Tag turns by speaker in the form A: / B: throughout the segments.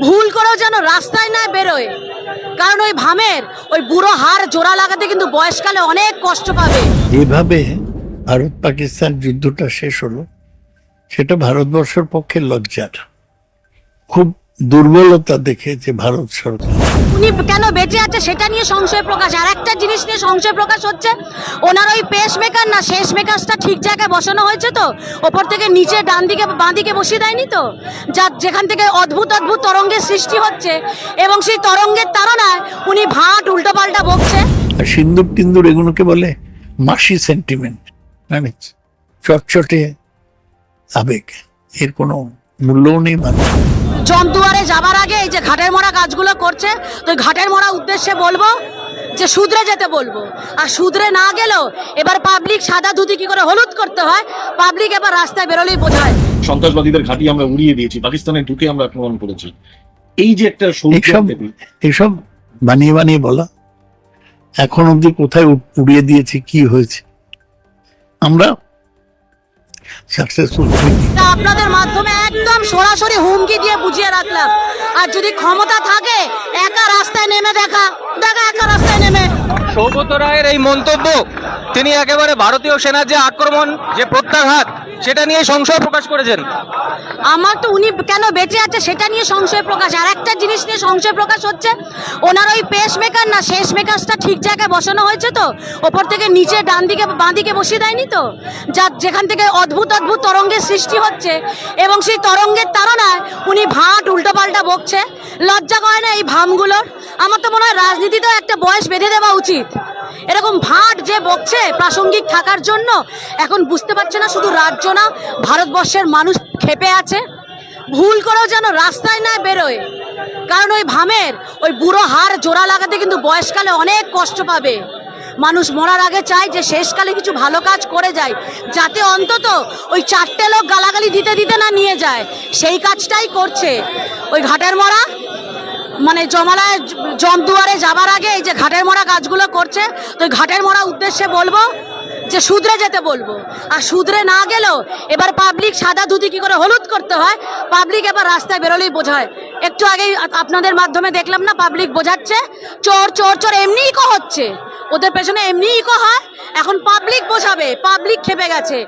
A: ভুল করেও যেন রাস্তায় না বেরোয়। কারণ ওই ভামের, ওই বুড়ো হাড় জোড়া লাগাতে কিন্তু বয়সকালে অনেক কষ্ট পাবে।
B: যেভাবে ভারত পাকিস্তান যুদ্ধটা শেষ হলো। সেটা ভারতবর্ষের পক্ষে লজ্জার। খুব দুর্বলতা দেখেছে ভারত সরকার
A: উনি কেন বেঁচে আছে সেটা নিয়ে সংশয় প্রকাশ। আর একটা জিনিস নিয়ে সংশয় প্রকাশ হচ্ছে ওনার ওই পেস মেকার না শেষ মেকারটা ঠিক জায়গায় বসানো হয়েছে তো? ওপর থেকে নিচে ডান দিকে বাঁ দিকে বসিয়ে দেয়নি তো? যা যেখান থেকে অদ্ভুত অদ্ভুত তরঙ্গের সৃষ্টি হচ্ছে। এবং সেই তরঙ্গের তাড়নায় উনি ভাট উল্টো পাল্টা বকছে।
B: আর সিন্দুর টিন্দুর এগুলোকে বলে মাসি সেন্টিমেন্ট মানে চটচটে আবেগ। এর কোনো মূল্যও নেই মানুষ
A: জমদুয়ারে যাবার আগে এই যে ঘাটের মরা কাজগুলো করছে তো ওই ঘাটের মরা উদ্দেশ্যে বলব যে শুধরে যেতে বলব। আর শুধরে না গেলেও এবার পাবলিক সাদা ধুতি কি করে হলুদ করতে হয় পাবলিক এবার রাস্তায় বেরোলেই বোঝায়
C: সন্ত্রাসবাদীদের ঘাঁটি আমরা উড়িয়ে দিয়েছি পাকিস্তানে ঢুকে আমরা আক্রমণ করেছি। এই যে একটা
B: এইসব এইসব বানিয়ে বানিয়ে বলা। এখন অবধি কোথায় উড়িয়ে দিয়েছে কি হয়েছে? আমরা সাকসেসফুল
A: আপনাদের মাধ্যমে একদম সরাসরি হুমকি দিয়ে বুঝিয়ে রাখলাম। আর যদি ক্ষমতা থাকে, একা রাস্তায় নেমে দেখা। দেখা, একা রাস্তায়
D: সৌগত রায়ের এই মন্তব্য, তিনি একেবারে ভারতীয় সেনার যে আক্রমণ, যে প্রত্যাঘাত, সেটা নিয়ে সংশয় প্রকাশ করেছেন।
A: আমার তো উনি কেন বেঁচে আছে সেটা নিয়ে সংশয় প্রকাশ, আর একটা জিনিস নিয়ে সংশয় প্রকাশ হচ্ছে, ওনার ওই পেস মেকার না, শেষ মেকারটা ঠিক জায়গায় বসানো হয়েছে তো, ওপর থেকে নিচে ডান দিকে বাঁ দিকে বসিয়ে দেয়নি তো? যা যেখান থেকে অদ্ভুত অদ্ভুত তরঙ্গের সৃষ্টি হচ্ছে, এবং সেই তরঙ্গের তাড়নায় উনি ভাট উল্টো পাল্টা বকছে, লজ্জা করে না এই ভামগুলোর? আমার তো মনে হয় রাজনীতিতেও একটা বয়স বেঁধে দেওয়া উচিত। এরকম ভাট যে বকছে প্রাসঙ্গিক থাকার জন্য, এখন বুঝতে পারছে না শুধু রাজ্য না, ভারতবর্ষের মানুষ খেপে আছে। ভুল করেও যেন রাস্তায় না বেরোয়। কারণ ওই ভামের, ওই বুড়ো হাড় জোড়া লাগাতে কিন্তু বয়সকালে অনেক কষ্ট পাবে। মানুষ মরার আগে চায় যে শেষকালে কিছু ভালো কাজ করে যায়, যাতে অন্তত ওই চারটে লোক গালাগালি দিতে দিতে না নিয়ে যায়। সেই কাজটাই করছে। ওই ঘাটের মরা মানে জমালায় জমদুয়ারে যাবার আগে এই যে ঘাটের মরা কাজগুলো করছে, তো ঘাটের মরা উদ্দেশ্যে বলব যে শুধরে যেতে বলব। আর শুধরে না গেলেও এবার পাবলিক সাদা ধুতি কি করে হলুদ করতে হয় পাবলিক এবার রাস্তায় বেরোলেই বোঝায় একটু আগেই আপনাদের মাধ্যমে দেখলাম না পাবলিক বোঝাচ্ছে, চোর চোর চোর, এমনিই কো হচ্ছে। ওদের পেছনে এমনিই কো হয়, এখন পাবলিক বোঝাবে পাবলিক খেপে গেছে।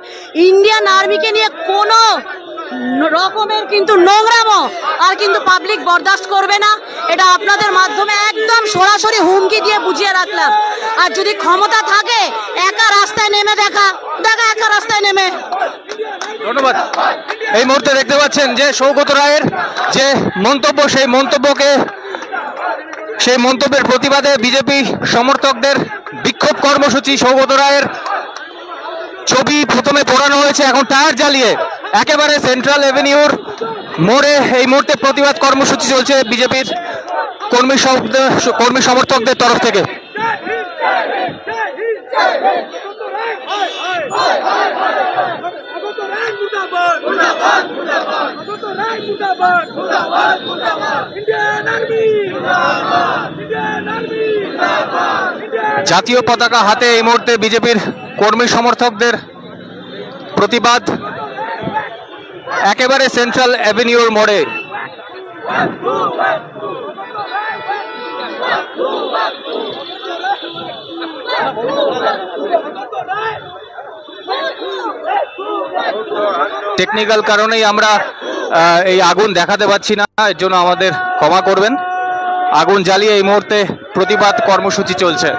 A: ইন্ডিয়ান আর্মিকে নিয়ে কোনো রকমের কিন্তু নোংরামো, আর কিন্তু পাবলিক বরদাস্ত করবে না। এটা আপনাদের মাধ্যমে একদম সরাসরি হুমকি দিয়ে বুঝিয়ে রাখলাম। আর যদি ক্ষমতা থাকে, একা রাস্তায় নেমে দেখা। দেখা, একা রাস্তায় নেমে।
D: ধন্যবাদ। এই মুহূর্তে দেখতে পাচ্ছেন যে সৌগত রায়ের যে মন্তব্য, সেই মন্তব্যকে, সেই মন্তব্যের প্রতিবাদে বিজেপি সমর্থকদের বিক্ষোভ কর্মসূচি সৌগত রায়ের ছবি প্রথমে পোড়ানো হয়েছে, এখন টায়ার জ্বালিয়ে একেবারে সেন্ট্রাল এভিনিউর মোড়ে এই মুহূর্তে প্রতিবাদ কর্মসূচি চলছে বিজেপির কর্মী কর্মী সমর্থকদের তরফ থেকে। জাতীয় পতাকা হাতে এই মুহূর্তে বিজেপির কর্মী সমর্থকদের প্রতিবাদ। একেবারে সেন্ট্রাল অ্যাভিনিউর মোড়ে। টেকনিক্যাল কারণেই আমরা এই আগুন দেখাতে পাচ্ছি না, এর জন্য আমাদের ক্ষমা করবেন। আগুন জ্বালিয়ে এই মুহূর্তে প্রতিবাদ কর্মসূচি চলছে।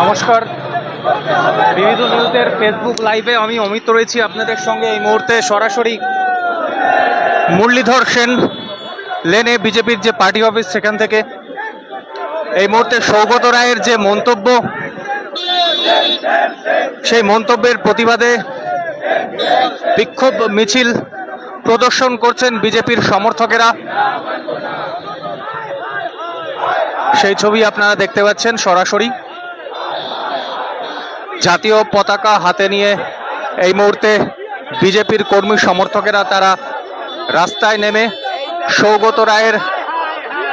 D: নমস্কার বিবিধ নিউজের ফেসবুক লাইভে আমি অমিত রয়েছি। আপনাদের সঙ্গে এই মুহূর্তে সরাসরি মুরলীধর সেন লেনে বিজেপির যে পার্টি অফিস সেখান থেকে। এই মুহূর্তে সৌগত রায়ের যে মন্তব্য, সেই মন্তব্যের প্রতিবাদে বিক্ষোভ মিছিল প্রদর্শন করছেন বিজেপির সমর্থকেরা। সেই ছবি আপনারা দেখতে পাচ্ছেন সরাসরি। জাতীয় পতাকা হাতে নিয়ে এই মুহূর্তে বিজেপির কর্মী সমর্থকেরা তারা রাস্তায় নেমে সৌগত রায়ের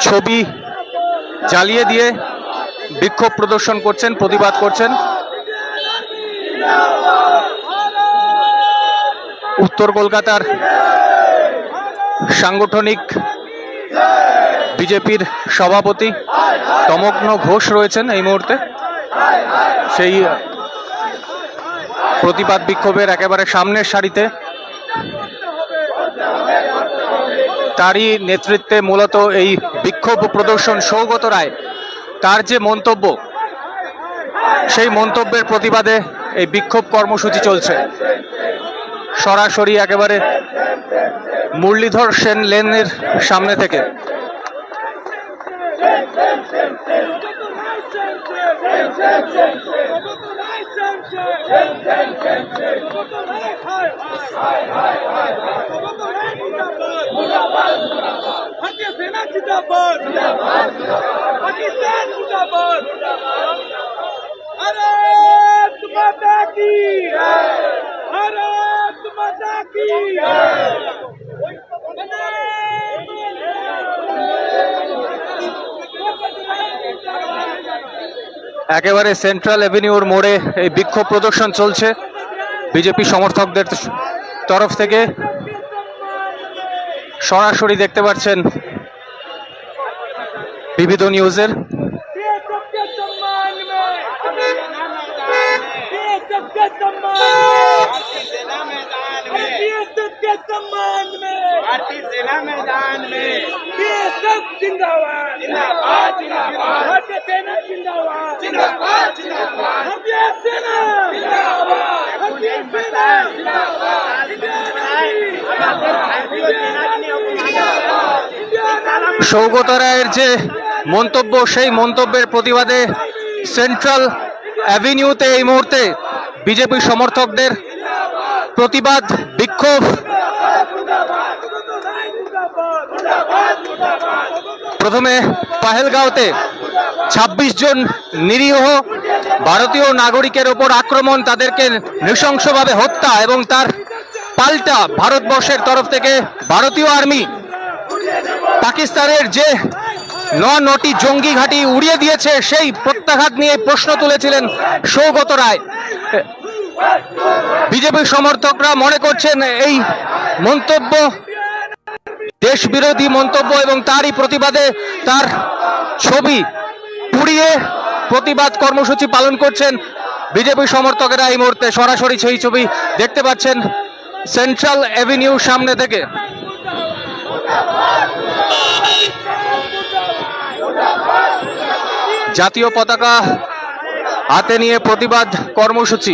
D: ছবি জ্বালিয়ে দিয়ে বিক্ষোভ প্রদর্শন করছেন, প্রতিবাদ করছেন। উত্তর কলকাতার সাংগঠনিক বিজেপির সভাপতি তমগ্ন ঘোষ রয়েছেন এই মুহূর্তে। সেই প্রতিবাদ বিক্ষোভের একেবারে সামনের সারিতে। তারই নেতৃত্বে মূলত এই বিক্ষোভ প্রদর্শন সৌগত রায়। তার যে মন্তব্য, সেই মন্তব্যের প্রতিবাদে এই বিক্ষোভ কর্মসূচি চলছে। সরাসরি একেবারে মুরলীধর সেন লেনের সামনে থেকে।
E: सेना जिंदाबाद पाकिस्तान जिंदाबाद भारत माता की भारत माता की
D: একেবারে সেন্ট্রাল এভিনিউর মোড়ে এই বিক্ষোভ প্রদর্শন চলছে বিজেপি সমর্থকদের তরফ থেকে সরাসরি দেখতে পাচ্ছেন বিবিধ নিউজের
E: ये सबके सम्मान में ये सबके सम्मान ये सबके सम्मान में
F: भारतीय सेना मैदान में
E: ये सब जिंदाबाद
F: जिंदाबाद जिंदाबाद
E: भारतीय सेना जिंदाबाद
D: সৌগত রায়ের যে মন্তব্য, সেই মন্তব্যের প্রতিবাদে সেন্ট্রাল অ্যাভিনিউতে এই মুহূর্তে বিজেপি সমর্থকদের প্রতিবাদ, বিক্ষোভ। প্রথমে পাহেলগাঁওতে ছাব্বিশ জন নিরীহ ভারতীয় নাগরিকের ওপর আক্রমণ, তাদেরকে নৃশংসভাবে হত্যা এবং তার পাল্টা ভারতবর্ষের তরফ থেকে ভারতীয় আর্মি পাকিস্তানের যে ন নটি জঙ্গি ঘাঁটি উড়িয়ে দিয়েছে, সেই প্রত্যাঘাত নিয়ে প্রশ্ন তুলেছিলেন সৌগত রায়। বিজেপি সমর্থকরা মনে করছেন এই মন্তব্য দেশ বিরোধী মন্তব্য এবং তারই প্রতিবাদে তার ছবি পুড়িয়ে প্রতিবাদ কর্মসূচি পালন করছেন বিজেপি সমর্থকেরা এই মুহূর্তে সরাসরি সেই ছবি দেখতে পাচ্ছেন সেন্ট্রাল অ্যাভিনিউ সামনে থেকে। জাতীয় পতাকা হাতে নিয়ে প্রতিবাদ কর্মসূচি।